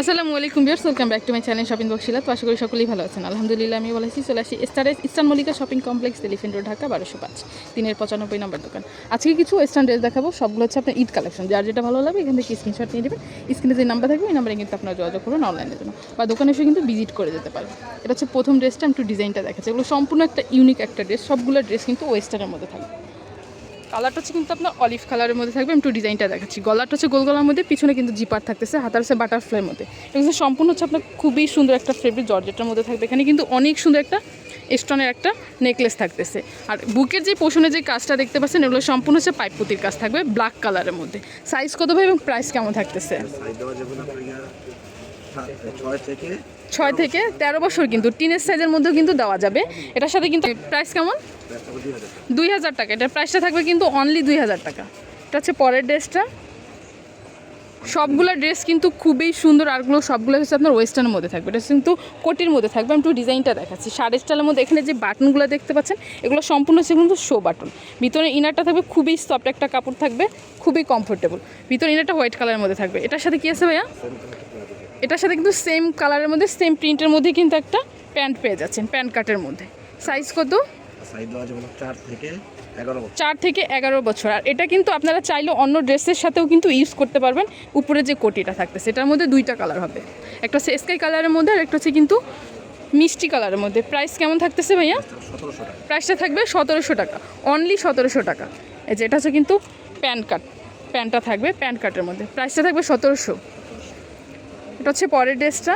আসসালামু আলাইকুম viewers welcome back to my channel shopping Boxila তো আশা করি সকলেই ভালো আছেন। আলহামদুলিল্লাহ আমি বলেছি চলে আসি star Eastern Mallika Shopping Complex Elephant Road Dhaka বারোশো পাঁচ, তিনের পঁচানব্বই নম্বর দোকান। আজকে কিছু ওয়েস্টার্ন ড্রেস দেখাবো। সবগুলো হচ্ছে আপনার ঈদ কালেকশন। যার যেটা ভালো লাগবে, এখান থেকে স্ক্রিনশট নিয়ে নেবেন। স্ক্রিনে যে নাম্বার থাকবে এই নাম্বারে কিন্তু আপনারা যোগাযোগ করুন অনলাইনের জন্য। বা দোকানে এসে কিন্তু ভিজিট করে যেতে পারেন এটা হচ্ছে প্রথম ড্রেসটা আমি একটু ডিজাইনটা দেখাচ্ছি। এগুলো সম্পূর্ণ একটা ইউনিক একটা ড্রেস সবগুলো ড্রেস কিন্তু ওয়েস্টার্নের মধ্যে থাকবে। কালারটা হচ্ছে কিন্তু আপনার অলিভ কালারের মধ্যে থাকবে। আমি একটু ডিজাইনটা দেখাচ্ছি। গলাটা হচ্ছে গোল গলার মধ্যে, পিছনে কিন্তু জিপার থাকতেছে, হাতার হচ্ছে বাটারফ্লাইয়ের মধ্যে। এগুলো সম্পূর্ণ হচ্ছে আপনার খুবই সুন্দর একটা ফেব্রিক জর্জেটার মধ্যে থাকবে। এখানে কিন্তু অনেক সুন্দর একটা স্টোনের একটা নেকলেস থাকতেছে। আর বুকের যে পোষণে যে কাজটা দেখতে পাচ্ছেন, এগুলো সম্পূর্ণ হচ্ছে পাইপপুতির কাজ থাকবে ব্ল্যাক কালারের মধ্যে। সাইজ কত ভাই এবং প্রাইস কেমন থাকতেছে? ছয় থেকে তেরো বছর কিন্তু টিনের সাইজের মধ্যেও কিন্তু দেওয়া যাবে। এটার সাথে কিন্তু প্রাইস কেমন? দুই হাজার টাকা। এটার প্রাইসটা থাকবে কিন্তু অনলি দুই হাজার টাকা। এটা হচ্ছে পরের ড্রেসটা। সবগুলো ড্রেস কিন্তু খুবই সুন্দর। আরগুলো সবগুলো হচ্ছে আপনার ওয়েস্টার্নের মধ্যে থাকবে। এটা কিন্তু কোটির মধ্যে থাকবে। আমি একটু ডিজাইনটা দেখাচ্ছি। শাড়ি স্টাইলের মধ্যে এখানে যে বাটনগুলো দেখতে পাচ্ছেন, এগুলো সম্পূর্ণ হচ্ছে কিন্তু শো বাটন ভিতরে ইনারটা থাকবে, খুবই সফট একটা কাপড় থাকবে, খুবই কমফোর্টেবল ভিতরে ইনারটা হোয়াইট কালারের মধ্যে থাকবে। এটার সাথে কী আছে ভাইয়া? এটার সাথে কিন্তু সেম কালারের মধ্যে সেম প্রিন্টের মধ্যে কিন্তু একটা প্যান্ট পেয়ে যাচ্ছেন প্যান্ট কাটের মধ্যে। সাইজ কত? চার থেকে এগারো বছর। আর এটা কিন্তু আপনারা চাইলে অন্য ড্রেসের সাথেও কিন্তু ইউজ করতে পারবেন। উপরে যে কোটিটা থাকতেছে সেটার মধ্যে দুইটা কালার হবে। একটা হচ্ছে স্কাই কালারের মধ্যে আর একটা হচ্ছে কিন্তু মিষ্টি কালারের মধ্যে। প্রাইস কেমন থাকতেছে ভাইয়া? প্রাইসটা থাকবে সতেরোশো টাকা। অনলি সতেরোশো টাকা। এই যে এটা হচ্ছে কিন্তু প্যান্ট কাট প্যান্টটা থাকবে প্যান্ট কাটের মধ্যে। প্রাইসটা থাকবে সতেরোশো। এটা হচ্ছে পরের ড্রেসটা।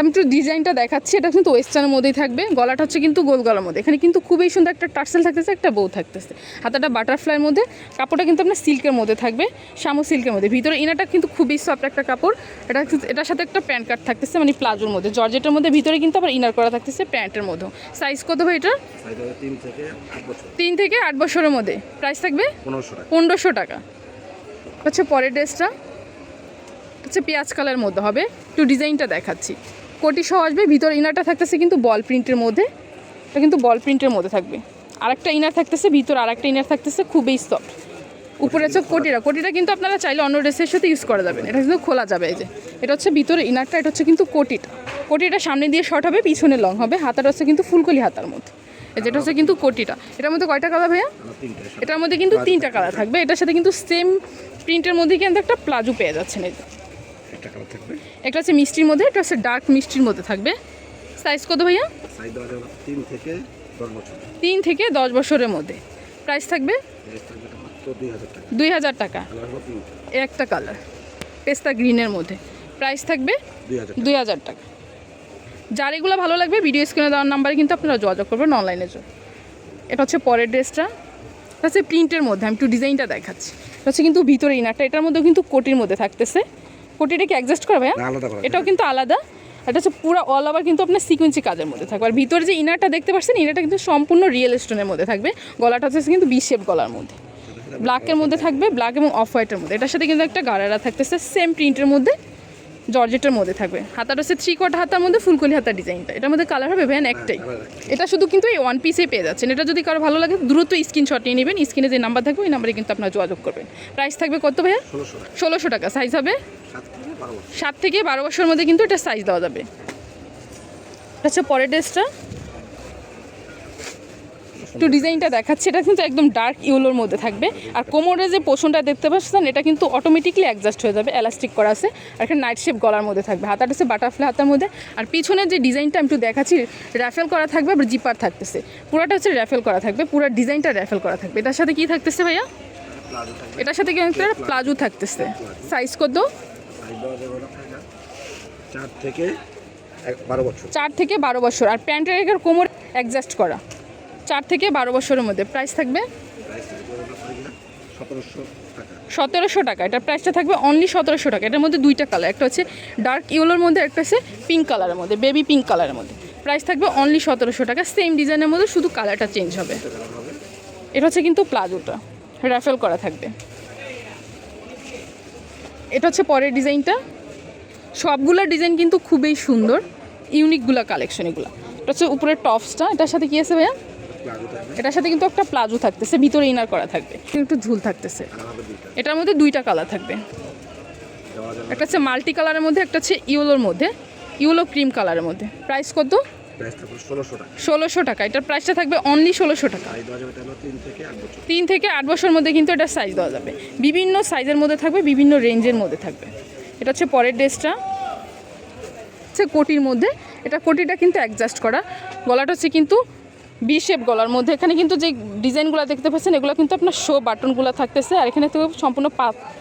আমি একটু ডিজাইনটা দেখাচ্ছি এটা কিন্তু ওয়েস্টার্নের মধ্যেই থাকবে। গলাটা হচ্ছে কিন্তু গোল গলার মধ্যে। এখানে কিন্তু খুবই সুন্দর একটা টার্সেল থাকতেছে একটা বউ থাকতেছে। হাতাটা বাটারফ্লাইয়ের মধ্যে। কাপড়টা কিন্তু আপনার সিল্কের মধ্যে থাকবে শামু সিল্কের মধ্যে। ভিতরে ইনারটা কিন্তু খুবই সফট একটা কাপড়। এটা এটার সাথে একটা প্যান্ট কাট থাকতেছে মানে প্লাজোর মধ্যে। জর্জেটের মধ্যে ভিতরে কিন্তু আবার ইনার করা থাকতেছে প্যান্টের মধ্যে সাইজ কত ভাই এটা তিন থেকে আট বছর। তিন থেকে আট বছরের মধ্যে। প্রাইস থাকবে? পনেরোশো টাকা। হচ্ছে পরের ড্রেসটা? হচ্ছে পেঁয়াজ কালার মধ্যে হবে। একটু ডিজাইনটা দেখাচ্ছি। কোটি সহ আসবে ভিতর ইনারটা থাকতেছে কিন্তু বল প্রিন্টের মধ্যে। এটা কিন্তু বল প্রিন্টের মধ্যে থাকবে। আরেকটা ইনার থাকতেছে ভিতর আরেকটা ইনার থাকতেছে খুবই সফট উপরে হচ্ছে কোটিটা কোটিটা কিন্তু আপনারা চাইলে অন্য ড্রেসের সাথে ইউজ করা যাবে না। এটা কিন্তু খোলা যাবে এই যে। এটা হচ্ছে ভিতরে ইনারটা এটা হচ্ছে কিন্তু কোটিটা। কোটিটা সামনে দিয়ে শর্ট হবে পিছনে লং হবে। হাতাটা হচ্ছে কিন্তু ফুলকলি হাতার মতো এই যেটা হচ্ছে কিন্তু কোটিটা। এটার মধ্যে কয়টা কালার ভাইয়া? এটার মধ্যে কিন্তু তিনটা কালার থাকবে। এটার সাথে কিন্তু সেম প্রিন্টের মধ্যে কিন্তু একটা প্লাজো পেয়ে যাচ্ছেন এই। একটা হচ্ছে মিষ্টির মধ্যে একটা হচ্ছে ডার্ক মিষ্টির মধ্যে থাকবে। সাইজ কত ভাইয়া? তিন থেকে দশ তিন থেকে দশ বছরের মধ্যে। প্রাইস থাকবে? দুই হাজার টাকা। একটা কালার। পেস্তা গ্রিনের মধ্যে। প্রাইস থাকবে? দুই হাজার টাকা। যার এগুলো ভালো লাগবে ভিডিও স্ক্রিনে দেওয়ার নাম্বারে কিন্তু আপনারা যোগাযোগ করবেন অনলাইনে জন্য এটা হচ্ছে পরের ড্রেসটা। হচ্ছে প্রিন্টের মধ্যে। আমি একটু ডিজাইনটা দেখাচ্ছি। হচ্ছে কিন্তু ভিতরে ইনারটা এটার মধ্যেও কিন্তু কোটির মধ্যে থাকতেছে। কোটিটা কি অ্যাডজাস্ট করা ভাইয়া? না, আলাদা করা এটাও কিন্তু আলাদা। এটা হচ্ছে পুরো অল ওভার কিন্তু আপনার সিকুয়েন্সি কাজের মধ্যে থাকবে। আর ভিতরে যে ইনারটা দেখতে পাচ্ছেন ইনারটা কিন্তু সম্পূর্ণ রিয়েল স্টোনের মধ্যে থাকবে। গলাটা হচ্ছে কিন্তু বি শেপ গলার মধ্যে। ব্ল্যাকের মধ্যে থাকবে ব্ল্যাক এবং অফ হোয়াইটের মধ্যে। এটার সাথে কিন্তু একটা গাড়ারা থাকতেছে সেম প্রিন্টের মধ্যে। জর্জেটের মধ্যে থাকবে। হাতাটা হচ্ছে থ্রি কোয়ার্টার হাতার মধ্যে ফুলকলি হাতার ডিজাইনটা। এটার মধ্যে কালার হবে ভ্যান একটাই। এটা শুধু কিন্তু এই ওয়ান পিসে পেয়ে যাচ্ছেন। এটা যদি কারও ভালো লাগে দ্রুত স্ক্রিনশট নিয়ে নেবেন। স্ক্রিনে যে নাম্বার থাকবে ওই নাম্বারে কিন্তু আপনার যোগাযোগ করবেন। প্রাইস থাকবে কত ভাইয়া? ষোলোশো টাকা। সাইজ হবে? সাত থেকে বারো বছর। বছরের মধ্যে কিন্তু এটা সাইজ দেওয়া যাবে। আচ্ছা পরের ড্রেসটা একটু ডিজাইনটা দেখাচ্ছি এটা কিন্তু একদম ডার্ক ইউলোর মধ্যে থাকবে। আর কোমরের যে পোষণটা দেখতে পাচ্ছেন এটা কিন্তু অটোমেটিকলি অ্যাডজাস্ট হয়ে যাবে এলাস্টিক করা আছে। আর একটা নাইট শেপ গলার মধ্যে থাকবে হাতাটা হচ্ছে বাটারফ্লাই হাতার মধ্যে। আর পিছনের যে ডিজাইনটা আমি একটু দেখাচ্ছি র্যাফেল করা থাকবে আবার জিপার থাকতেছে। পুরোটা হচ্ছে র্যাফেল করা থাকবে পুরো ডিজাইনটা র্যাফেল করা থাকবে। এটার সাথে কি থাকতেছে ভাইয়া? এটার সাথে কি একটা প্লাজো থাকতেছে। সাইজ কত? চার থেকে বারো বছর। চার থেকে বারো বছর। আর প্যান্টের কোমর অ্যাডজাস্ট করা। চার থেকে বারো বছরের মধ্যে। প্রাইস থাকবে? সতেরোশো টাকা। এটার প্রাইসটা থাকবে অনলি সতেরোশো টাকা। এটার মধ্যে দুইটা কালার একটা হচ্ছে ডার্ক ইয়েলোর মধ্যে একটা হচ্ছে পিঙ্ক কালারের মধ্যে বেবি পিঙ্ক কালারের মধ্যে। প্রাইস থাকবে অনলি সতেরোশো টাকা। সেম ডিজাইনের মধ্যে শুধু কালারটা চেঞ্জ হবে। এটা হচ্ছে কিন্তু প্লাজোটা। র্যাফেল করা থাকবে। এটা হচ্ছে পরের ডিজাইনটা। সবগুলা ডিজাইন কিন্তু খুবই সুন্দর। ইউনিকগুলা কালেকশন এগুলো এটা হচ্ছে উপরের টপসটা এটার সাথে কি আছে ভাইয়া? এটার সাথে কিন্তু একটা প্লাজো থাকতেছে ভিতরে ইনার করা থাকবে। একটু ঝুল থাকতেছে। এটার মধ্যে দুইটা কালার থাকবে। একটা হচ্ছে মাল্টি কালারের মধ্যে একটা হচ্ছে ইউলোর মধ্যে। ইউলো ক্রিম কালারের মধ্যে। প্রাইস কত? ষোলোশো টাকা। এটার প্রাইসটা থাকবে অনলি ষোলোশো টাকা। তিন থেকে আট বছর। মধ্যে কিন্তু এটা সাইজ দেওয়া যাবে। বিভিন্ন সাইজের মধ্যে থাকবে বিভিন্ন রেঞ্জের মধ্যে থাকবে। এটা হচ্ছে পরের ড্রেসটা। হচ্ছে কোটির মধ্যে। এটা কোটিটা কিন্তু অ্যাডজাস্ট করা। গলাটা হচ্ছে কিন্তু বি শেপ গলার মধ্যে। এখানে কিন্তু যে ডিজাইনগুলো দেখতে পাচ্ছেন এগুলো কিন্তু আপনার শো বাটনগুলো থাকতেছে আর এখানে তো সম্পূর্ণ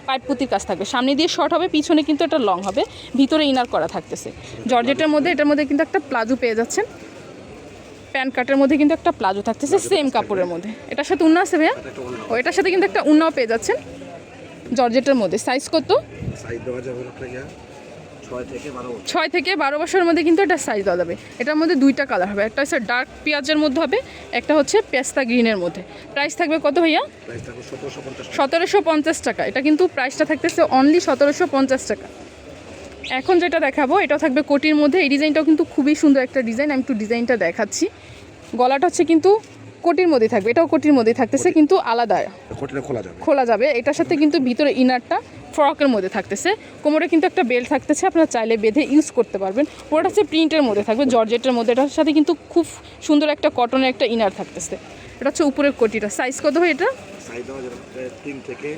পাইপ পুতির কাজ থাকবে। সামনে দিয়ে শর্ট হবে পিছনে কিন্তু এটা লং হবে ভিতরে ইনার করা থাকতেছে। জর্জেটের মধ্যে এটার মধ্যে কিন্তু একটা প্লাজো পেয়ে যাচ্ছেন। প্যান্ট কাটের মধ্যে কিন্তু একটা প্লাজো থাকতেছে সেম কাপড়ের মধ্যে। এটার সাথে উন্না আছে ভাইয়া? ও এটার সাথে কিন্তু একটা উন্নাও পেয়ে যাচ্ছেন। জর্জেটের মধ্যে। সাইজ কত? সাইজ দেওয়া যাবে আপনাকে ছয় থেকে বারো বছরের মধ্যে কিন্তু এটা সাইজ দেওয়া যাবে এটার মধ্যে দুইটা কালার হবে। একটা হচ্ছে ডার্ক পেঁয়াজের মধ্যে হবে একটা হচ্ছে পেস্তা গ্রিনের মধ্যে। প্রাইস থাকবে কত ভাইয়া? সতেরোশো পঞ্চাশ টাকা। সতেরোশো পঞ্চাশ টাকা। এটা কিন্তু প্রাইসটা থাকতেছে অনলি সতেরোশো পঞ্চাশ টাকা। এখন যেটা দেখাবো এটা থাকবে কোটির মধ্যে। এই ডিজাইনটাও কিন্তু খুবই সুন্দর একটা ডিজাইন আমি একটু ডিজাইনটা দেখাচ্ছি। গলাটা হচ্ছে কিন্তু কোটির মধ্যে থাকবে এটাও কোটির মধ্যে থাকতেছে কিন্তু আলাদা। কোটিটা খোলা যাবে। খোলা যাবে এটার সাথে কিন্তু ভিতরে ইনারটা ফ্রকের মধ্যে থাকতেছে। কোমরে কিন্তু একটা বেল্ট থাকতেছে আপনারা চাইলে বেঁধে ইউজ করতে পারবেন। ওটা হচ্ছে প্রিন্টের মধ্যে থাকবে জর্জেটের মধ্যে এটার সাথে কিন্তু খুব সুন্দর একটা কটনের একটা ইনার থাকতেছে। এটা হচ্ছে উপরের কোটিটা। সাইজ কত হয় এটা? তিন থেকে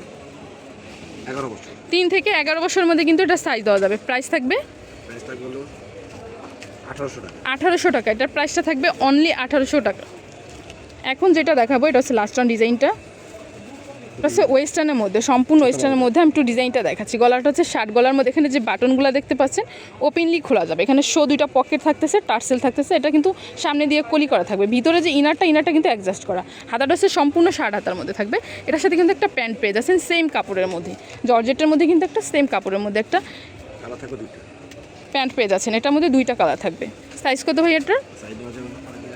এগারো বছর। তিন থেকে এগারো বছরের মধ্যে কিন্তু এটা সাইজ দেওয়া যাবে। প্রাইস থাকবে? প্রাইস থাকবে আঠারোশো টাকা। আঠারোশো টাকা। এটার প্রাইসটা থাকবে অনলি আঠারোশো টাকা। এখন যেটা দেখাবো এটা হচ্ছে লাস্ট অন ডিজাইনটা এটা হচ্ছে ওয়েস্টার্নের মধ্যে সম্পূর্ণ ওয়েস্টার্নের মধ্যে আমি একটু ডিজাইনটা দেখাচ্ছি। গলাটা হচ্ছে শার্ট গলার মধ্যে এখানে যে বাটনগুলো দেখতে পাচ্ছেন ওপেনলি খোলা যাবে। এখানে শো দুইটা পকেট থাকতেছে টার্সেল থাকতেছে এটা কিন্তু সামনে দিয়ে কলি করা থাকবে। ভিতরে যে ইনারটা ইনারটা কিন্তু অ্যাডজাস্ট করা। হাতাটা হচ্ছে সম্পূর্ণ শার্ট হাতার মধ্যে থাকবে। এটার সাথে কিন্তু একটা প্যান্ট পেয়ে যাচ্ছেন সেম কাপড়ের মধ্যে। জর্জেটের মধ্যে কিন্তু একটা সেম কাপড়ের মধ্যে একটা প্যান্ট পেয়ে যাচ্ছেন। এটার মধ্যে দুইটা কালার থাকবে। সাইজ কত ভাই এটার সাইজ দেওয়া যাবে আপনাকে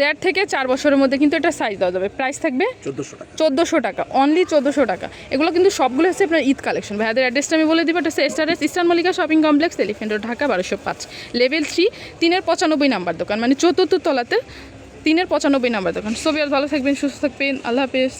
দেড় থেকে চার বছরের মধ্যে কিন্তু এটা সাইজ দেওয়া যাবে। প্রাইস থাকবে চোদ্দোশো টাকা। অনলি চোদ্দোশো টাকা। এগুলো কিন্তু সবগুলো হচ্ছে আপনার ঈদ কালেকশন ভাইয়াদের অ্যাড্রেসটা আমি বলে দিব এটা হচ্ছে এস্টারেস Eastern Mallika Shopping Complex Elephant Road Dhaka বারোশো পাঁচ। লেভেল থ্রি তিনের পঁচানব্বই নাম্বার দোকান। মানে চতুর্থ তলাতে তিনের পঁচানব্বই নাম্বার দোকান। সবিয়ার ভালো থাকবেন সুস্থ থাকবেন। আল্লাহ হাফেজ।